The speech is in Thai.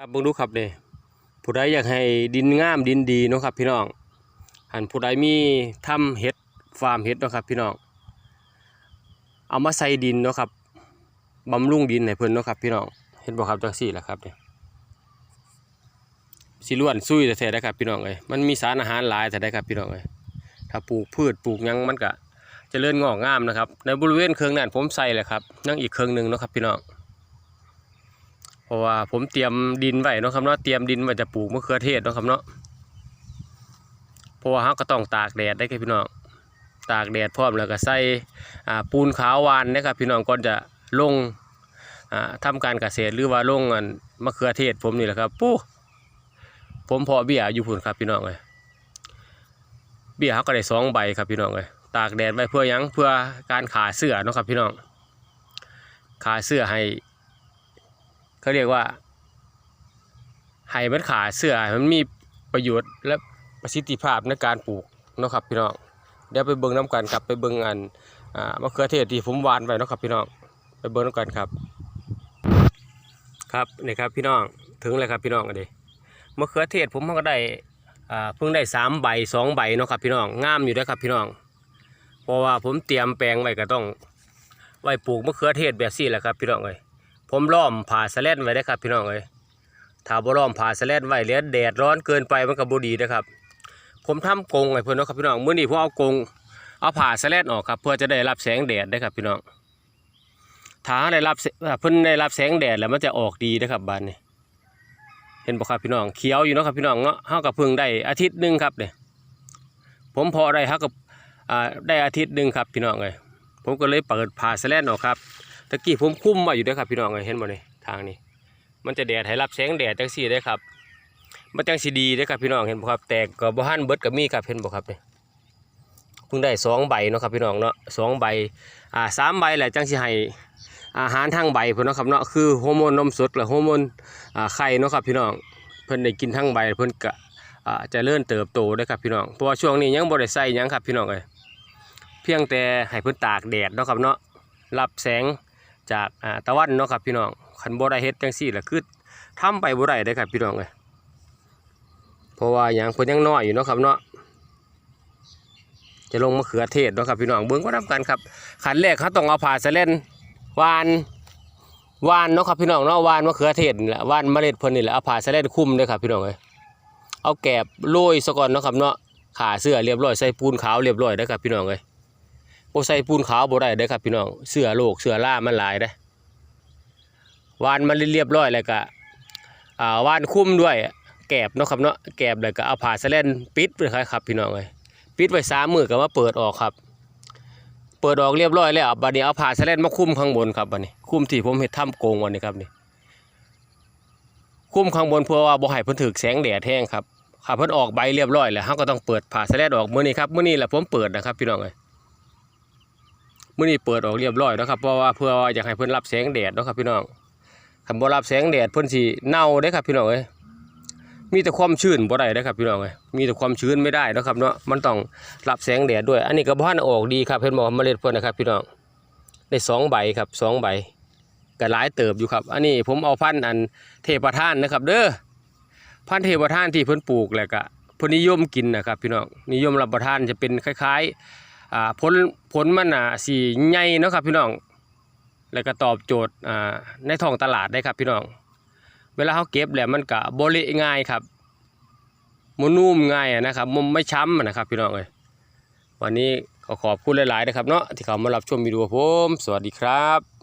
ครับบิ่งดูครับเด้ผู้ใดอยากให้ดินงามดินดีเนาะครับ พี่น้องหันผู้ใดมีทำเฮ็ดฟาร์มเฮ็ดเนาะครับ พี่น้องเอามาใส่ดินเนาะครับบำรุงดินให้เพิ่นเนาะครับพี่น้องเห็นบ่ครับจังซี่แหละครับเนี่ยสิล้วนซุยแท้ๆได้ครับพี่น้องเอ้ยมันมีสารอาหารหลายแต่ได้ครับพี่น้องเอ้ยถ้าปลูกพืชปลูกยังมันก็เจริญงอกงามนะครับ ในบริเวณเครื่องนั้นผมใส่แหละครับยังอีกเครื่องหนึ่งเนาะครับพี่น้อง เพราะว่าผมเตรียมดินไว้เนาะครับเนาะเตรียมดินไว้จะปลูกมะเขือเทศเนาะครับเนาะเพราะว่าเราก็ต้องตากแดดได้ครับพี่น้องตากแดดพร้อมแล้วก็ใส่ปูนขาววานนะครับพี่น้องก่อนจะลงอ่าทำการเกษตรหรือว่าลงมะเขือเทศผมนี่แหละครับปู้ผมพอเบี้ยอยู่พุ่นครับพี่น้องเลยเบี้ยเขาก็ได้สองใบครับพี่น้องเลยตากแดดไว้เพื่อยังเพื่อการขาเสื้อเนาะครับพี่น้องขาเสื้อให้ เขาเรียกว่าให้มันขาเสื้อมันมีประโยชน์และประสิทธิภาพในการปลูกนะครับพี่น้องเดี๋ยวไปเบิ่งน้ำกันครับไปเบิ่งอันมะเขือเทศที่ผมหวานไว้นะครับพี่น้องไปเบิ่งน้ำกันครับ ครับนี่ครับพี่น้องถึงแล้วครับพี่น้องอันนี้มะเขือเทศผมก็ได้เพิ่งได้สามใบสองใบเนาะครับพี่น้องงามอยู่เด้อครับพี่น้องเพราะว่าผมเตรียมแปลงไว้ก็ต้องไว้ปลูกมะเขือเทศแบบนี้แหละครับพี่น้องเอ้ย ผมล้อมผ่าสแลนไว้ได้ครับ พี่น้องเอ้ยถ้าบ่ล้อมผ่าสแลนไว้แล้วแดดร้อนเกินไปมันก็บ่ดีนะครับ ผมทำกรงไว้เพิ่นนะครับพี่น้องมื้อนี้ผมเอากรงเอาผ่าสแลนออกครับ เพื่อจะได้รับแสงแดดได้ครับพี่น้องถ้าได้รับเพิ่นได้รับแสงแดดแล้วมันจะออกดีนะครับบานนี้เห็นบ่ครับพี่น้องเขียวอยู่เนาะครับพี่น้องเนาะเฮาก็เพิ่งได้อาทิตย์หนึงครับเนี่ยผมพอได้เฮาก็อ่าได้อาทิตย์หนึงครับพี่น้องเอ้ยผมก็เลยเปิดผ่าสแลนออกครับ ตะกี้ผมคุ้มไว้อยู่ด้อครับพี่น้องเอ้ยเห็นบ่นี่ทางนี้มันจะแดดให้รับแสงแดดจังซี่ได้ครับมันจังสิดีเด้ครับพี่น้องเห็นบ่ครับ แตกก็บ่ทันเบิดก็มีครับเห็นบ่ครับเนี่ยเพิ่งได้สองใบเนาะครับพี่น้องเนาะสองใบอ่าสามใบแหละจังสิให้อาหารทางใบเพิ่นเนาะครับเนาะคือฮอร์โมนนมสดและฮอร์โมนอ่าไข่เนาะครับพี่น้องเพิ่นได้กินทั้งใบเพิ่นก็อ่าจะเริ่มเติบโตเด้ครับพี่น้องเพราะว่าช่วงนี้ยังบ่ได้ใส่ยังครับพี่น้องเอ้ยเพียงแต่ให้เพิ่นตากแดดเนาะครับเนาะรับแสง จากอ่าตะวันเนาะครับพี่น้องคันบ่ได้เฮ็ดจังซี่ล่ะคือทำไปบ่ได้เด้ครับพี่น้องเอ้ยเพราะว่าหยังเพิ่นยังน้อยอยู่เนาะครับเนาะจะลงมะเขือเทศเนาะครับพี่น้องเบิ่งก็นํกันครับขันแรกเขาต้องเอาผ่าสะเลนวานวานเนาะครับพี่น้องเนาะวานมะเขือเทศนี่แหละวานเมล็ดเพิ่นนี่แหละเอาผ่าสะเลนคลุมเด้อครับพี่น้องเอ้ยเอาแกบโรยซะก่อนเนาะครับเนาะขาเสื้อเรียบร้อยใส่ปูนขาวเรียบร้อยเด้ครับพี่น้องเอ้ย บ่ใส่ปูนขาวบ่ได้เด้อครับพี่น้องเสื้อโลกเสื้อล่ามันหลายเด้อวานมันเรียบร้อยแล้วก็อ่าวานคุ้มด้วยแกบเนาะครับเนาะแกบแล้วก็เอาผ้าสแลนปิดไว้ครับพี่น้องเอ้ยปิดไว้สามมือก็มาเปิดออกครับ เปิดออกเรียบร้อยแล้วบัดนี้เอาผ้าสแลนมาคลุมข้างบนครับบัดนี้คลุมที่ผมเฮ็ดถ้ำโกงวันนี้ครับนี่คลุมข้างบนเพื่อว่าบ่ให้เพิ่นถึกแสงแดดแห้งครับถ้าเพิ่นออกใบเรียบร้อยแล้วเฮาก็ต้องเปิดผ้าสแลนออกมื้อนี้ครับมื้อนี้แหละผมเปิดนะครับพี่น้องเอ้ย มื่อนี้เปิดออกเรียบร้อยแล้วครับเพราะว่าเพื่อว่าอยากให้เพิ่อนรับแสงแดดนะครับพี่น้องคันบ่รับแสงแดดเพิ่อนสิเน่าเด้ครับพี่น้องเอ้ยมีแต่ความชื้นบ่ได้เด้ครับพี่น้องเอ้ยมีแต่ความชื้นไม่ได้นะครับเนาะมันต้องรับแสงแดดด้วย อันนี้ก็บ่ทันออกดีครับเพิ่อนบอกเมล็ดเพิ่อนนะครับพี่น้องได้สองใบครับสองใบก็หลายเติบอยู่ครับ อันนี้ผมเอาพันธุ์อันเทพท่านนะครับ เด้อพันธุ์เทพท่านที่เพิ่อนปลูกแหล้วก็เพิ่อนนิยมกินนะครับพี่น้องนิยมรับประทานจะเป็นคล้าย ๆ อ่าผลผลมันอะสีใหญ่เนาะครับพี่น้อง แล้วก็ตอบโจทย์อ่าในท้องตลาดได้ครับพี่น้อง เวลาเขาเก็บแล้วมันก็บริง่ายครับมันนุ่มง่ายนะครับมันไม่ช้ำนะครับพี่น้องเลยวันนี้ขอขอบคุณหลายๆนะครับเนาะที่เขามารับชมวิดีโอผม สวัสดีครับ